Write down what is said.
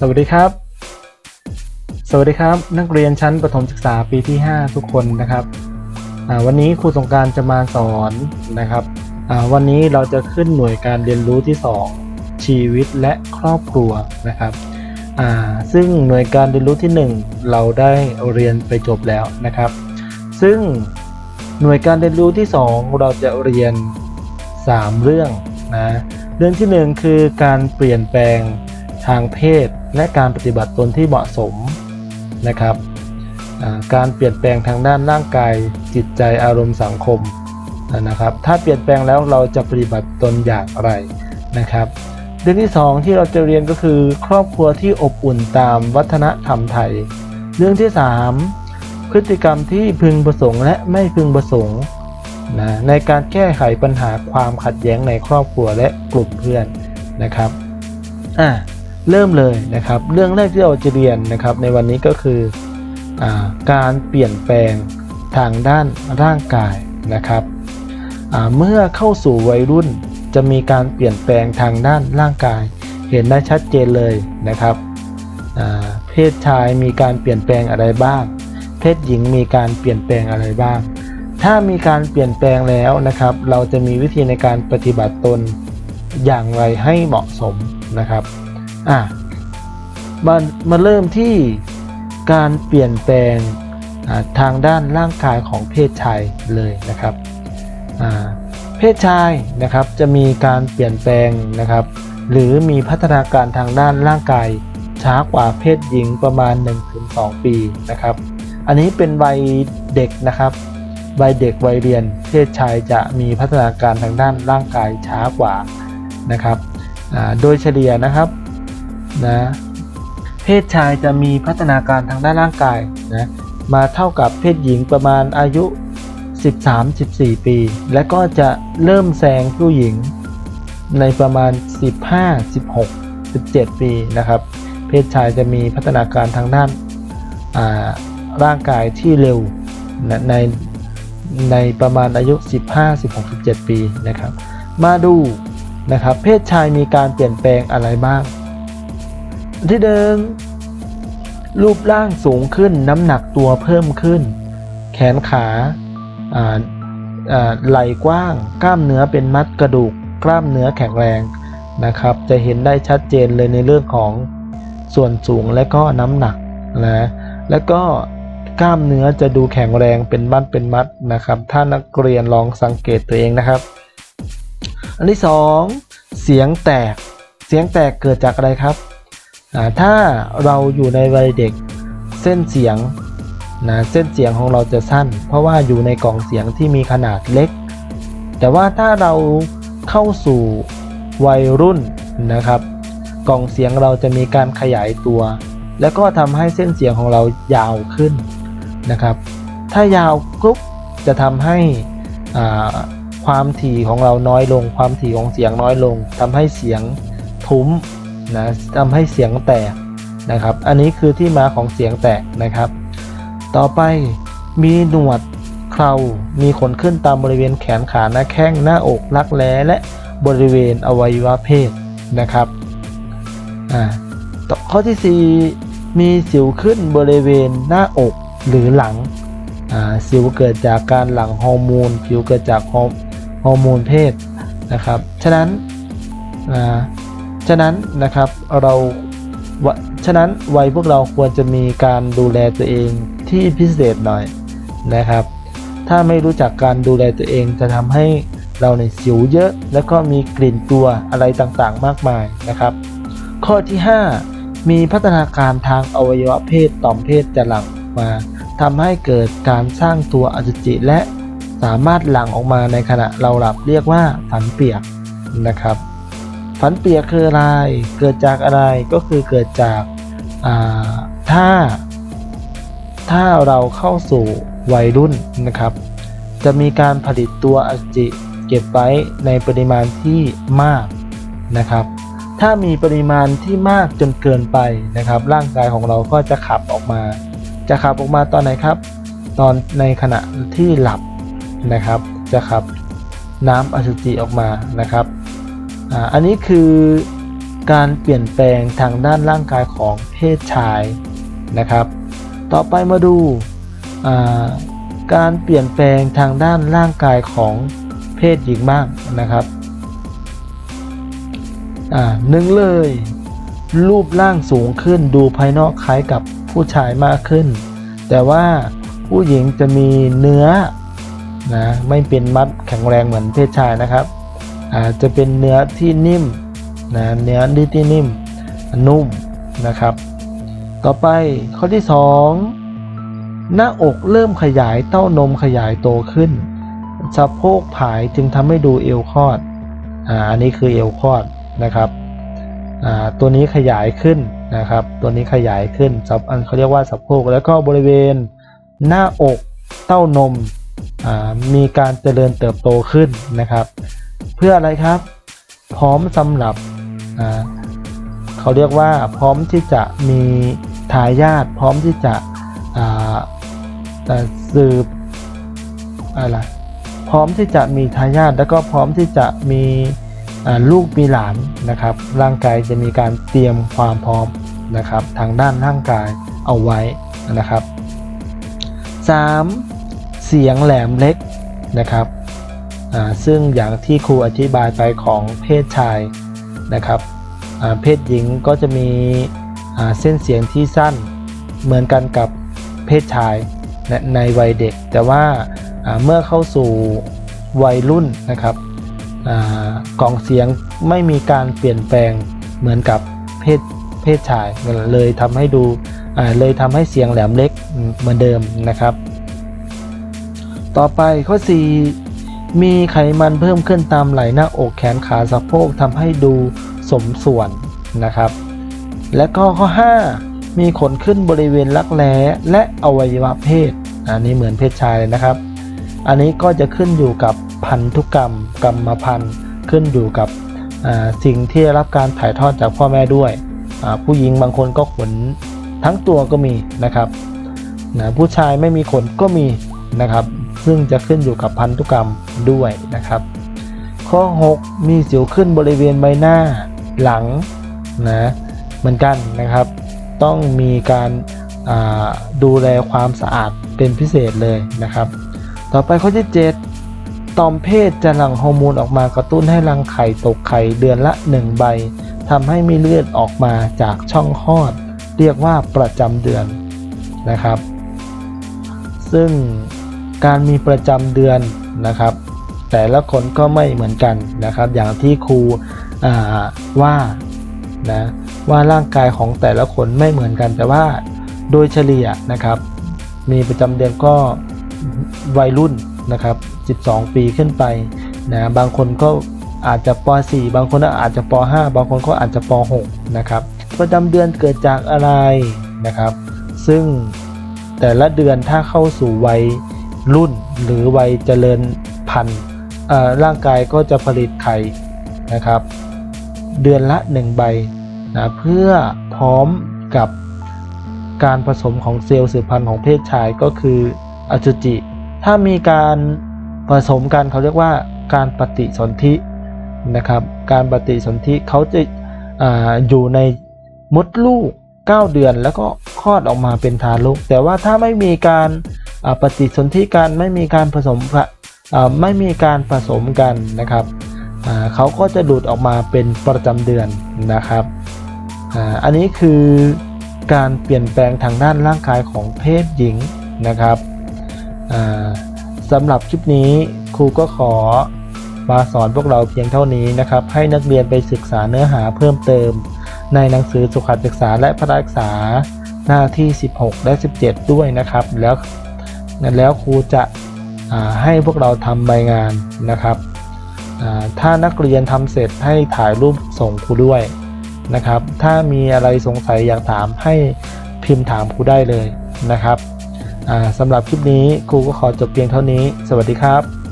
สวัสดีครับ สวัสดีครับ นักเรียนชั้นประถมศึกษาปีที่ 5 ทุกคนนะครับวันนี้ครูสงการจะมาสอนนะครับวันนี้เราจะขึ้นหน่วยการเรียนรู้ที่ 2 ชีวิตและครอบครัวนะครับซึ่งหน่วยการเรียนรู้ที่ 1 เราได้เรียนไปจบแล้วนะครับ ซึ่งหน่วยการเรียนรู้ที่ 2 เราจะเรียน 3 เรื่องนะเรื่องที่ 1 คือการเปลี่ยนแปลงทางเพศ และการปฏิบัติตนที่เหมาะสมนะครับการเปลี่ยนแปลงทางด้านร่างกายจิตใจอารมณ์สังคมนะครับ ถ้าเปลี่ยนแปลงแล้วเราจะปฏิบัติตนอย่างไรนะครับเรื่องที่ 2 ที่เราจะเรียนก็คือครอบครัวที่อบอุ่นตามวัฒนธรรมไทย เรื่องที่ 3 พฤติกรรมที่พึงประสงค์และไม่พึงประสงค์นะในการแก้ไขปัญหาความขัดแย้งในครอบครัวและกลุ่มเพื่อนนะครับอะ เริ่มเลยนะครับ เรื่องแรกที่เราจะเรียนนะครับในวันนี้ก็คืออการเปลี่ยนแปลงทางด้านร่างกายนะครับเมื่อเข้าสู่วัยรุ่นจะมีการเปลี่ยนแปลงทางด้านร่างกาย เห็นได้ชัดเจนเลยนะครับเพศชายมีการเปลี่ยนแปลงอะไรบ้าง เพศหญิงมีการเปลี่ยนแปลงอะไรบ้าง ถ้ามีการเปลี่ยนแปลงแล้วนะครับ เราจะมีวิธีในการปฏิบัติตนอย่างไรให้เหมาะสมนะครับ อะมามาเริ่มที่การเปลี่ยนแปลงทางด้านร่างกายของเพศชายเลยนะครับเพศชายนะครับจะมีการเปลี่ยนแปลงนะครับ หรือมีพัฒนาการทางด้านร่างกายช้ากว่าเพศหญิงประมาณ 1-2 ปีนะครับ อันนี้เป็นวัยเด็กนะครับวัยเด็กวัยเรียน เพศชายจะมีพัฒนาการทางด้านร่างกายช้ากว่านะครับโดยเฉลี่ยนะครับ นะ เพศชายจะมีพัฒนาการทางด้านร่างกายนะมาเท่ากับเพศหญิงประมาณอายุ 13-14 ปี และก็จะเริ่มแซงผู้หญิงในประมาณ 15 16 17 ปีนะครับ เพศชายจะมีพัฒนาการทางด้านาร่างกายที่เร็วนะในในประมาณอายุ 15 16 17 ปีนะครับ มาดูนะครับ เพศชายมีการเปลี่ยนแปลงอะไรบ้าง ที่เดิมรูปร่างสูงขึ้นน้ำหนักตัวเพิ่มขึ้น แขนขาไหล่กว้าง กล้ามเนื้อเป็นมัดกระดูก กล้ามเนื้อแข็งแรงนะครับ จะเห็นได้ชัดเจนเลยในเรื่องของส่วนสูงและก็น้ำหนักนะแล้วก็กล้ามเนื้อจะดูแข็งแรงเป็นมัดเป็นมัดนะครับ ถ้านักเรียนลองสังเกตตัวเองนะครับ อันที่สองเสียงแตกเสียงแตกเกิดจากอะไรครับ ถ้าเราอยู่ในวัยเด็กเส้นเสียงนะเส้นเสียงของเราจะสั้น เพราะว่าอยู่ในกล่องเสียงที่มีขนาดเล็ก แต่ว่าถ้าเราเข้าสู่วัยรุ่นนะครับ กล่องเสียงเราจะมีการขยายตัว แล้วก็ทำให้เส้นเสียงของเรายาวขึ้นนะครับ ถ้ายาวปุ๊บจะทำให้ความถี่ของเราน้อยลง ความถี่ของเสียงน้อยลงทำให้เสียงทุ้ม นะทำให้เสียงแตกนะครับ อันนี้คือที่มาของเสียงแตกนะครับ ต่อไปมีหนวดเครามีขนขึ้นตามบริเวณแขนขาหน้าแข้งหน้าอกรักแร้และบริเวณอวัยวะเพศนะครับอ่าข้อที่ 4 มีสิวขึ้นบริเวณหน้าอกหรือหลังอ่าสิวเกิดจากการหลั่งฮอร์โมนสิวเกิดจากฮอร์ฮอร์โมนเพศนะครับ ฉะนั้นอ่า ฉะนั้นนะครับเราฉะนั้นวัยพวกเราควรจะมีการดูแลตัวเองที่พิเศษหน่อยนะครับ ถ้าไม่รู้จักการดูแลตัวเองจะทำให้เราในยสิวเยอะ แล้วก็มีกลิ่นตัวอะไรต่างๆ มากมายนะครับ ข้อที่ 5 มีพัฒนาการทางอวัยวะเพศต่อมเพศจะหลั่งออกมาทำให้เกิดการสร้างตัวอสุจิและสามารถหลั่งออกมาในขณะเราหลับเรียกว่าฝันเปียกนะครับ ฝันเปียกคืออะไร เกิดจากอะไรก็คือเกิดจากาถ้า ถ้าเราเข้าสู่วัยรุ่นนะครับ จะมีการผลิตตัวอสุจิเก็บไว้ในปริมาณที่มากนะครับ ถ้ามีปริมาณที่มากจนเกินไปนะครับ ร่างกายของเราก็จะขับออกมา จะขับออกมาตอนไหนครับ ตอนในขณะที่หลับนะครับ จะขับน้ำอสุจิออกมานะครับ อันนี้คือการเปลี่ยนแปลงทางด้านร่างกายของเพศชายนะครับ ต่อไปมาดูการเปลี่ยนแปลงทางด้านร่างกายของเพศหญิงบ้างนะครับหนึ่งเลย รูปร่างสูงขึ้นดูภายนอกคล้ายกับผู้ชายมากขึ้น แต่ว่าผู้หญิงจะมีเนื้อนะไม่เป็นมัดแข็งแรงเหมือนเพศชายนะครับ จะเป็นเนื้อที่นิ่มนะเนื้อดีที่นิ่มนุ่มนะครับ ต่อไปข้อที่ 2 หน้าอกเริ่มขยายเต้านมขยายโตขึ้นสะโพกผายจึงทำให้ดูเอวคลอดอ่าอันนี้คือเอวคลอดนะครับอ่าตัวนี้ขยายขึ้นนะครับ ตัวนี้ขยายขึ้นสับอันเขาเรียกว่าสะโพกแล้วก็บริเวณหน้าอกเต้านมมีการเจริญเติบโตขึ้นนะครับ เพื่ออะไรครับ พร้อมสำหรับเขาเรียกว่าพร้อมที่จะมีทายาทพร้อมที่จะสืบอะไรพร้อมที่จะมีทายาทแล้วก็พร้อมที่จะมีลูกมีหลานนะครับ ร่างกายจะมีการเตรียมความพร้อมนะครับ ทางด้านร่างกายเอาไว้นะครับ 3. เสียงแหลมเล็กนะครับ ซึ่งอย่างที่ครูอธิบายไปของเพศชายนะครับเพศหญิงก็จะมีเส้นเสียงที่สั้นเหมือนกันกับเพศชายในในวัยเด็ก แต่ว่าเมื่อเข้าสู่วัยรุ่นนะครับอกล่องเสียงไม่มีการเปลี่ยนแปลงเหมือนกับเพศเพศชายเลยทำให้ดูเลยทำให้เสียงแหลมเล็กเหมือนเดิมนะครับ ต่อไปข้อ 4 มีไขมันเพิ่มขึ้นตามไหล่หน้าอกแขนขาสะโพกทำให้ดูสมส่วนนะครับ และก็ข้อ 5 มีขนขึ้นบริเวณรักแร้และอวัยวะเพศ อันนี้เหมือนเพศชายเลยนะครับ อันนี้ก็จะขึ้นอยู่กับพันธุกรรม กรรมพันธุ์ขึ้นอยู่กับสิ่งที่ได้รับการถ่ายทอดจากพ่อแม่ด้วย ผู้หญิงบางคนก็ขนทั้งตัวก็มีนะครับนะผู้ชายไม่มีขนก็มีนะครับ ซึ่งจะขึ้นอยู่กับพันธุกรรม ด้วยนะครับ ข้อ 6 มีสิวขึ้นบริเวณใบหน้าหลังนะเหมือนกันนะครับ ต้องมีการาดูแลความสะอาดเป็นพิเศษเลยนะครับ ต่อไปข้อที่7ตอมเพศจะหลั่งฮอร์โมนออกมากระตุ้นให้รังไข่ตกไข่เดือนละ 1 ใบทำให้มีเลือดออกมาจากช่องคลอด เรียกว่าประจำเดือนนะครับ ซึ่ง การมีประจำเดือนนะครับ แต่ละคนก็ไม่เหมือนกันนะครับ อย่างที่ครูว่านะว่าร่างกายของแต่ละคนไม่เหมือนกัน แต่ว่าโดยเฉลี่ยนะครับ มีประจำเดือนก็วัยรุ่นนะครับ 12 ปีขึ้นไปนะบางคนก็อาจจะป .4 บางคนก็อาจจะป .5 บางคนก็อาจจะป .6 นะครับ ประจำเดือนเกิดจากอะไรนะครับ ซึ่งแต่ละเดือนถ้าเข้าสู่วัย รุ่นหรือวัยเจริญพันธุ์ร่างกายก็จะผลิตไข่นะครับ เดือนละ 1 ใบนะเพื่อพร้อมกับการผสมของเซลล์สืบพันธุ์ของเพศชายก็คืออสุจิ ถ้ามีการผสมกันเขาเรียกว่าการปฏิสนธินะครับ การปฏิสนธิเขาจะออยู่ในมดลูก 9 เดือนแล้วก็คลอดออกมาเป็นทารก แต่ว่าถ้าไม่มีการ ปฏิสนธิกันไม่มีการผสมไม่มีการผสมกันนะครับเขาก็จะดูดออกมาเป็นประจำเดือนนะครับอ,อันนี้คือการเปลี่ยนแปลงทางด้านร่างกายของเพศหญิงนะครับสำหรับคลิปนี้ครูก็ขอมาสอนพวกเราเพียงเท่านี้นะครับ ให้นักเรียนไปศึกษาเนื้อหาเพิ่มเติม ในหนังสือสุขศึกษาและพระศึกษาหน้าที่ 16 และ 17 ด้วยนะครับ แล้ว แล้วครูจะให้พวกเราทำใบงานนะครับถ้านักเรียนทำเสร็จให้ถ่ายรูปส่งครูด้วยนะครับ ถ้ามีอะไรสงสัยอยากถามให้พิมพ์ถามครูได้เลยนะครับสำหรับคลิปนี้ครูก็ขอจบเพียงเท่านี้ สวัสดีครับ